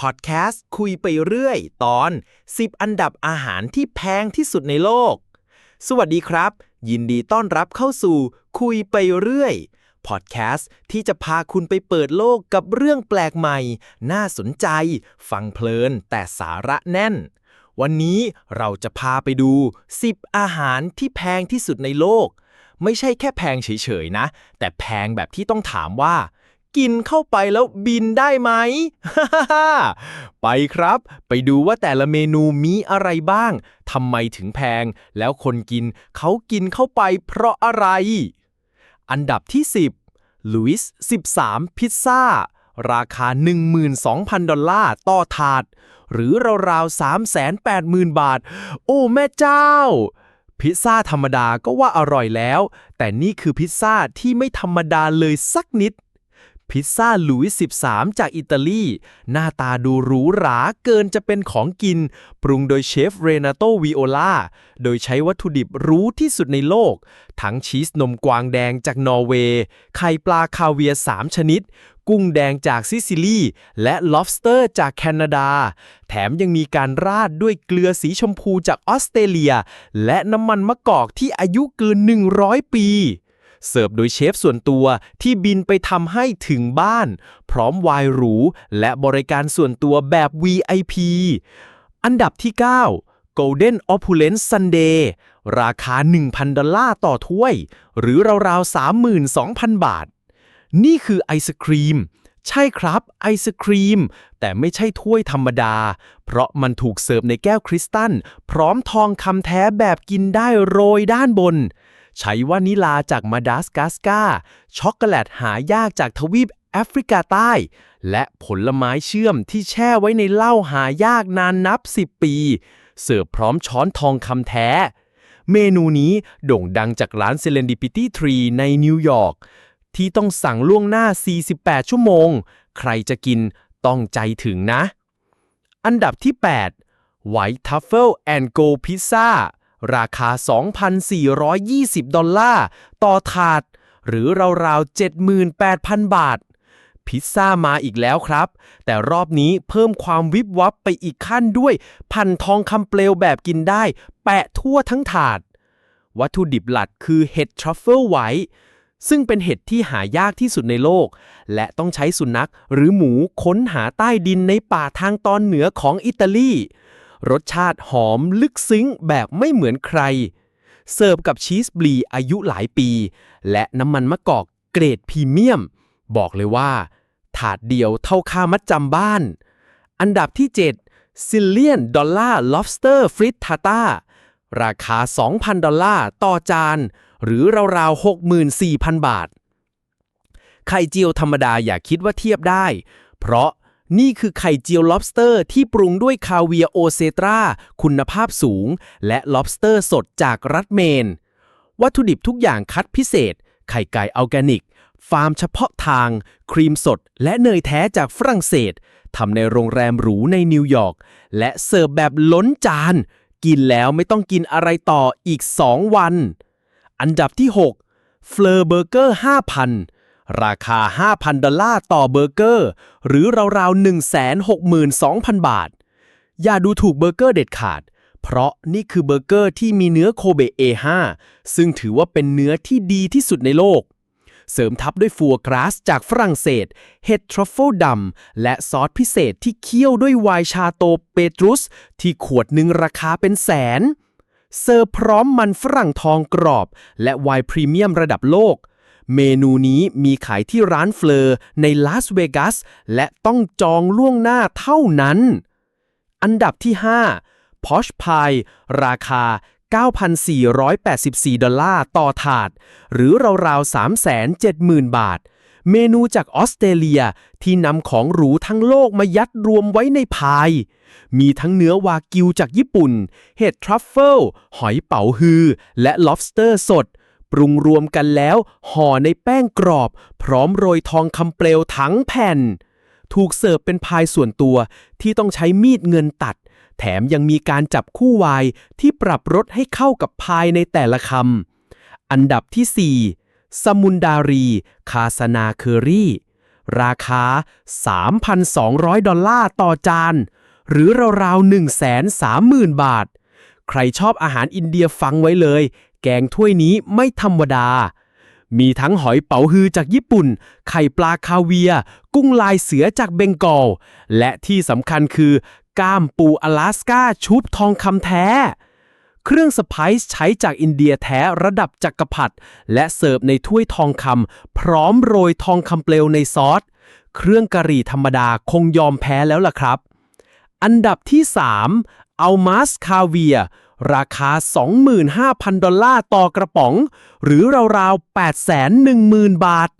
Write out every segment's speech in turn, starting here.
พอดแคสต์คุยไปเรื่อย ตอน 10 อันดับอาหารที่แพงที่สุดในโลก สวัสดีครับ ยินดีต้อนรับเข้าสู่คุยไปเรื่อยพอดแคสต์ที่จะพาคุณไปเปิดโลกกับเรื่องแปลกใหม่ น่าสนใจ ฟังเพลินแต่สาระแน่น วันนี้เราจะพาไปดู 10 อาหารที่แพงที่สุดในโลก ไม่ใช่แค่แพงเฉยๆนะ แต่แพงแบบที่ต้องถามว่า กินเข้าไปแล้วบินได้ไหม ไปครับ ไปดูว่าแต่ละเมนูมีอะไรบ้างทำไมถึงแพง แล้วคนกินเขากินเข้าไปเพราะอะไร อันดับที่ 10ลุยส์13 พิซซ่า ราคา 12,000 ดอลลาร์ต่อถาด หรือราวๆ380,000 บาท โอ้แม่เจ้าพิซซ่าธรรมดาก็ว่าอร่อยแล้ว แต่นี่คือพิซซ่าที่ไม่ธรรมดาเลยสักนิด พิซซ่าลุยส์13 จากอิตาลี หน้าตาดูหรูหราเกินจะเป็นของกิน ปรุงโดยเชฟเรนาโตวิโอลา โดยใช้วัตถุดิบรู้ที่สุดในโลก ทั้งชีสนมกวางแดงจากนอร์เวย์ ไข่ปลาคาเวียร์3 ชนิด กุ้งแดงจากซิซิลี และ lobster จากแคนาดา แถมยังมีการราดด้วยเกลือสีชมพูจากออสเตรเลีย และน้ำมันมะกอกที่อายุเกิน 100 ปี เสิร์ฟโดยเชฟส่วนตัวที่บินไปทำให้ถึงบ้าน พร้อมวน์หรู และบริการส่วนตัวแบบ VIP อันดับที่ 9 Golden Opulence Sunday ราคา 1,000 ดอลลาร์ต่อถ้วย หรือราวๆ 32,000 บาท นี่คือไอศครีม ใช่ครับไอศครีม แต่ไม่ใช่ถ้วยธรรมดา เพราะมันถูกเสิร์ฟในแก้วคริสตัล พร้อมทองคำแท้แบบกินได้โรยด้านบน ใช้วานิลาจากมาดาสกัสกาช็อกโกแลตหายากจากทวีปแอฟริกาใต้ และผลไม้เชื่อมที่แช่ไว้ในเหล้าหายากนานนับ 10 ปี เสิร์ฟพร้อมช้อนทองคำแท้ เมนูนี้โด่งดังจากร้าน Serendipity Tree ในนิวยอร์กที่ต้องสั่งล่วงหน้า 48 ชั่วโมง ใครจะกินต้องใจถึงนะ อันดับที่ 8 White Truffle and Go Pizza ราคา 2,420 ดอลลาร์ ต่อถาด หรือราวๆ 78,000 บาท พิซซ่ามาอีกแล้วครับ แต่รอบนี้เพิ่มความวิบวับไปอีกขั้นด้วย พันทองคำเปลวแบบกินได้ แปะทั่วทั้งถาด วัตถุดิบหลักคือเห็ดทรัฟเฟิลไวท์ซึ่งเป็นเห็ดที่หายากที่สุดในโลก และต้องใช้สุนัขหรือหมูค้นหาใต้ดินในป่าทางตอนเหนือของอิตาลี รสชาติหอมลึกซึ้งแบบไม่เหมือนใคร เสิร์ฟกับชีสบลีอายุหลายปี และน้ำมันมะกอกเกรดพรีเมียม บอกเลยว่า ถาดเดียวเท่าค่ามัดจำบ้าน อันดับที่ 7 ซิลเลียนดอลลาร์ lobster frittata ราคา 2,000 ดอลลาร์ต่อจาน หรือราวๆ 64,000 บาท ไข่เจียวธรรมดาอย่าคิดว่าเทียบได้ เพราะ นี่คือไข่เจียว lobster ที่ปรุงด้วยคาเวียโอเซตราคุณภาพสูง และ lobster สดจากรัฐเมน วัตถุดิบทุกอย่างคัดพิเศษ ไข่ไก่ออร์แกนิก ฟาร์มเฉพาะทาง ครีมสด และเนยแท้จากฝรั่งเศสทำในโรงแรมหรูในนิวยอร์ก และเสิร์ฟแบบล้นจาน กินแล้วไม่ต้องกินอะไรต่ออีก 2 วัน อันดับที่ 6 เฟลอร์เบอร์เกอร์ 5,000 ราคา 5,000 ดอลลาร์ต่อเบอร์เกอร์ หรือราวๆ 162,000 บาท อย่าดูถูกเบอร์เกอร์เด็ดขาด เพราะนี่คือเบอร์เกอร์ที่มีเนื้อโคเบ A5 ซึ่งถือว่าเป็นเนื้อที่ดีที่สุดในโลก เสริมทับด้วยฟัวกราสจากฝรั่งเศส เห็ดทรัฟเฟิลดำ และซอสพิเศษที่เคี่ยวด้วยไวน์ชาโตเปตรุส ที่ขวดหนึ่งราคาเป็นแสน เสิร์ฟพร้อมมันฝรั่งทองกรอบ และไวน์พรีเมียมระดับโลก เมนูนี้มีขายที่ร้านเฟลอในลาสเวกัสและต้องจองล่วงหน้าเท่านั้น อันดับที่ 5 Posh Pie ราคา 9,484 ดอลลาร์ต่อถาด หรือราวๆ 370,000 บาท เมนูจากออสเตรเลียที่นำของหรูทั้งโลกมายัดรวมไว้ในพาย มีทั้งเนื้อวากิวจากญี่ปุ่น เห็ดทรัฟเฟิล หอยเป๋าฮือ และ lobster สด ปรุงรวมกันแล้ว ห่อในแป้งกรอบ พร้อมโรยทองคำเปลวทั้งแผ่น ถูกเสิร์ฟเป็นพายส่วนตัวที่ต้องใช้มีดเงินตัด แถมยังมีการจับคู่วายที่ปรับรสให้เข้ากับพายในแต่ละคำอันดับที่ 4 สมุนดารี คาสนาเคอรี่ ราคา 3,200 ดอลลาร์ต่อจาน หรือราวๆ130,000 บาทใครชอบอาหารอินเดียฟังไว้เลย กงถ้วยนี้ไม่ธรรมดา มีทั้งหอยเป๋าฮือจากญี่ปุ่น ไข่ปลาคาเวีย กุ้งลายเสือจากเบงกอล และที่สำคัญคือ ก้ามปูอลาสกาชุบทองคำแท้ เครื่องสไปซ์ใช้จากอินเดียแท้ระดับจักรพรรดิและเสิร์ฟในถ้วยทองคำพร้อมโรยทองคำเปลวในซอส เครื่องกะหรี่ธรรมดาคงยอมแพ้แล้วล่ะครับ อันดับที่ 3 อัลมาสคาเวีย ราคา 25,000 ดอลลาร์ต่อกระป๋อง หรือราวๆ810,000 บาท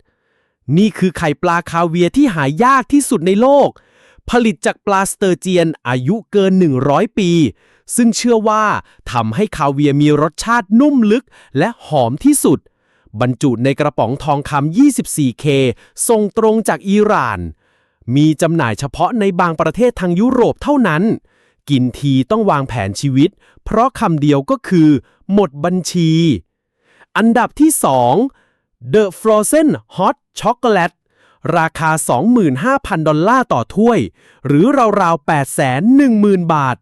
นี่คือไข่ปลาคาเวียที่หายากที่สุดในโลก ผลิตจากปลาสเตอร์เจียนอายุเกิน 100 ปี ซึ่งเชื่อว่าทำให้คาเวียมีรสชาตินุ่มลึกและหอมที่สุด บรรจุในกระป๋องทองคำ 24K ส่งตรงจากอิหร่าน มีจำหน่ายเฉพาะในบางประเทศทางยุโรปเท่านั้น กินทีต้องวางแผนชีวิต เพราะคำเดียวก็คือ หมดบัญชี อันดับที่ 2 The Frozen Hot Chocolate ราคา 25,000 ดอลลาร์ต่อถ้วย หรือราวๆ 810,000 บาท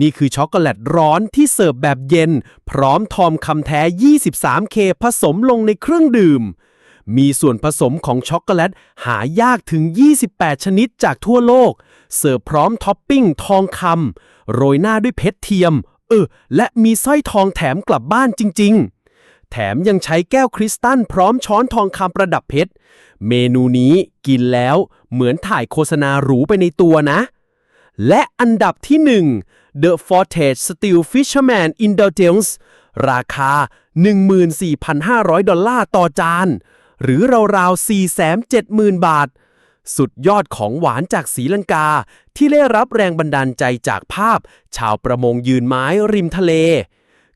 นี่คือช็อกโกแลตร้อนที่เสิร์ฟแบบเย็น พร้อมทอมคำแท้ 23K ผสมลงในเครื่องดื่ม มีส่วนผสมของช็อกโกแลตหายากถึง 28 ชนิดจากทั่วโลก เสิร์ฟพร้อมท็อปปิ้งทองคำโรยหน้าด้วยเพชรเทียม เออ และมีสร้อยทองแถมกลับบ้านจริง ๆ แถมยังใช้แก้วคริสตัลพร้อมช้อนทองคำประดับเพชร เมนูนี้กินแล้วเหมือนถ่ายโฆษณาหรูไปในตัวนะ และอันดับที่ 1 The Fortage Steel Fisherman Indulgence ราคา 14,500 ดอลลาร์ต่อจาน หรือราวๆ470,000 บาท สุดยอดของหวานจากศรีลังกา ที่ได้รับแรงบันดาลใจจากภาพ ชาวประมงยืนไม้ริมทะเล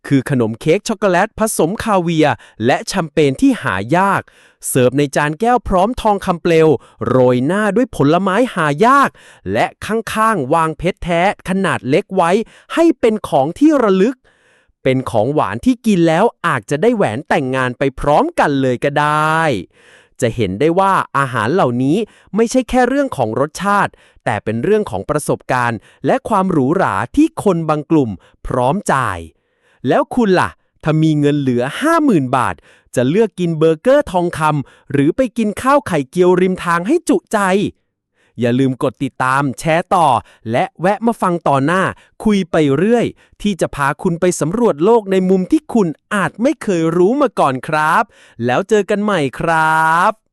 คือขนมเค้กช็อกโกแลตผสมคาเวียและแชมเปญที่หายาก เสิร์ฟในจานแก้วพร้อมทองคำเปลว โรยหน้าด้วยผลไม้หายาก และข้างๆ วางเพชรแท้ขนาดเล็กไว้ ให้เป็นของที่ระลึก เป็นของหวานที่กินแล้วอาจจะได้แหวนแต่งงานไปพร้อมกันเลยก็ได้ จะเห็นได้ว่าอาหารเหล่านี้ไม่ใช่แค่เรื่องของรสชาติ แต่เป็นเรื่องของประสบการณ์ และความหรูหราที่คนบางกลุ่ม พร้อมจ่าย แล้วคุณล่ะ ถ้ามีเงินเหลือ 50,000 บาท จะเลือกกินเบอร์เกอร์ทองคำหรือไปกินข้าวไข่เกียวริมทางให้จุใจ อย่าลืมกดติดตามแชร์ต่อ และแวะมาฟังต่อหน้า คุยไปเรื่อย ที่จะพาคุณไปสำรวจโลกในมุมที่คุณอาจไม่เคยรู้มาก่อนครับ แล้วเจอกันใหม่ครับ